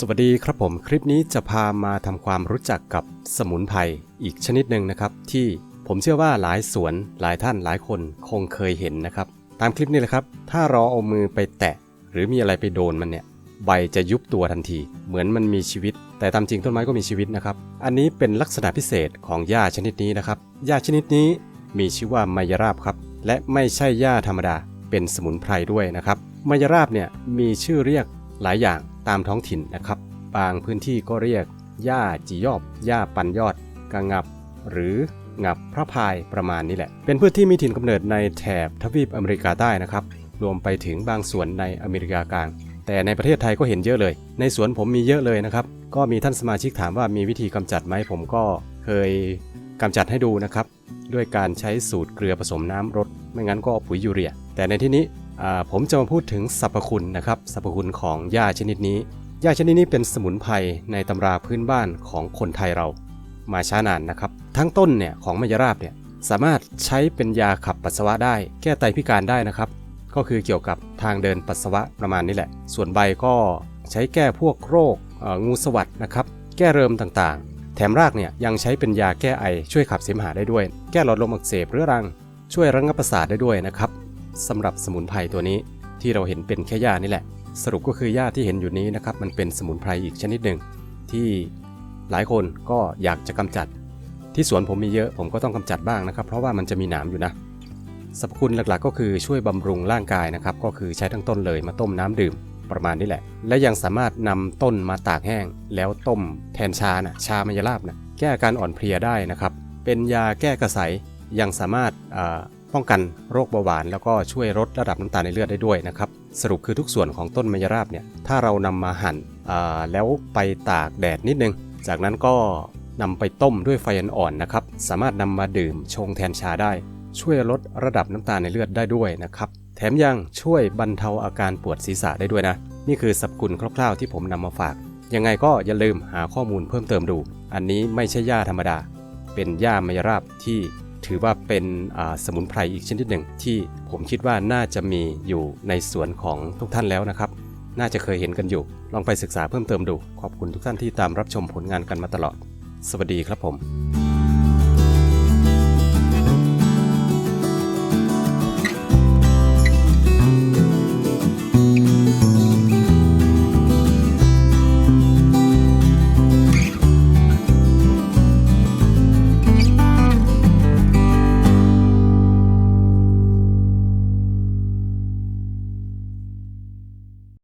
สวัสดีครับผมคลิปนี้จะพามาทำความรู้จักกับสมุนไพรอีกชนิดหนึ่งนะครับ ที่ผมเชื่อว่าหลายสวนหลายท่านหลายคนคงเคยเห็นนะครับ ตามคลิปนี้เลยครับ ถ้าเราเอามือไปแตะ หรือมีอะไรไปโดนมันเนี่ย ใบจะยุบตัวทันที เหมือนมันมีชีวิต แต่ตามจริงต้นไม้ก็มีชีวิตนะครับ อันนี้เป็นลักษณะพิเศษของหญ้าชนิดนี้นะครับหญ้าชนิดนี้มีชื่อว่าไมยราบครับ และไม่ใช่หญ้าธรรมดา เป็นสมุนไพรด้วยนะครับไมยราบเนี่ยมีชื่อเรียกหลายอย่าง ตามท้องถิ่นนะครับ บางพื้นที่ก็เรียกหญ้าจียอบหญ้าปันยอดกระงับ หรืองับพระพายประมาณนี้แหละ เป็นพืชที่มีถิ่นกำเนิดในแถบทวีปอเมริกาใต้นะครับ รวมไปถึงบางส่วนในอเมริกากลาง แต่ในประเทศไทยก็เห็นเยอะเลย ในสวนผมมีเยอะเลยนะครับ ก็มีท่านสมาชิกถามว่ามีวิธีกำจัดไหมผมก็เคยกำจัดให้ดูนะครับ ด้วยการใช้สูตรเกลือผสมน้ำรด ไม่งั้นก็ปุ๋ยยูเรีย แต่ในที่นี้ ผมจะมาพูดถึงสรรพคุณนะครับสรรพคุณของหญ้าชนิดนี้หญ้าชนิดนี้เป็นสมุนไพรในตำราพื้นบ้านของคนไทยเรา มาช้านานนะครับ ทั้งต้นเนี่ยของมยราบเนี่ยสามารถใช้เป็นยาขับปัสสาวะได้ แก้ไตพิการได้นะครับ ก็คือเกี่ยวกับทางเดินปัสสาวะประมาณนี้แหละ ส่วนใบก็ใช้แก้พวกโรคงูสวัสดนะครับ แก้เริมต่างๆ แถมรากเนี่ยยังใช้เป็นยาแก้ไอช่วยขับเสมหะได้ด้วย แก้หลอดลมอักเสบเรื้อรัง ช่วยระงับประสาทได้ด้วยนะครับ สำหรับสมุนไพรตัวนี้ที่เราเห็นเป็นแค่หญ้านี่แหละ สรุปก็คือหญ้าที่เห็นอยู่นี้นะครับ มันเป็นสมุนไพรอีกชนิดหนึ่ง ที่หลายคนก็อยากจะกำจัด ที่สวนผมมีเยอะผมก็ต้องกำจัดบ้างนะครับ เพราะว่ามันจะมีหนามอยู่นะสรรพคุณหลักๆ ก็คือช่วยบำรุงร่างกายนะครับ ก็คือใช้ทั้งต้นเลยมาต้มน้ำดื่มประมาณนี้แหละ และยังสามารถนำต้นมาตากแห้ง แล้วต้มแทนชานะชามายราบนะแก้อาการอ่อนเพลียได้นะครับ เป็นยาแก้กระสายยังสามารถ ป้องกันโรคเบาหวาน แล้วก็ช่วยลดระดับน้ำตาลในเลือดได้ด้วยนะครับ สรุปคือทุกส่วนของต้นมะยราบเนี่ยถ้าเรานำมาหั่นอ่าแล้วไปตากแดดนิดนึง จากนั้นก็นำไปต้มด้วยไฟอ่อนๆนะครับ สามารถนำมาดื่มชงแทนชาได้ ช่วยลดระดับน้ำตาลในเลือดได้ด้วยนะครับแถมยังช่วยบรรเทาอาการปวดศีรษะได้ด้วยนะ นี่คือสรรพคุณคร่าวๆที่ผมนำมาฝาก ยังไงก็อย่าลืมหาข้อมูลเพิ่มเติมดู อันนี้ไม่ใช่หญ้าธรรมดา เป็นหญ้ามายราบที่ ถือว่าเป็นสมุนไพรอีกชนิดหนึ่ง ที่ผมคิดว่าน่าจะมีอยู่ในสวนของทุกท่านแล้วนะครับ น่าจะเคยเห็นกันอยู่ ลองไปศึกษาเพิ่มเติมดู ขอบคุณทุกท่านที่ตามรับชมผลงานกันมาตลอด สวัสดีครับผม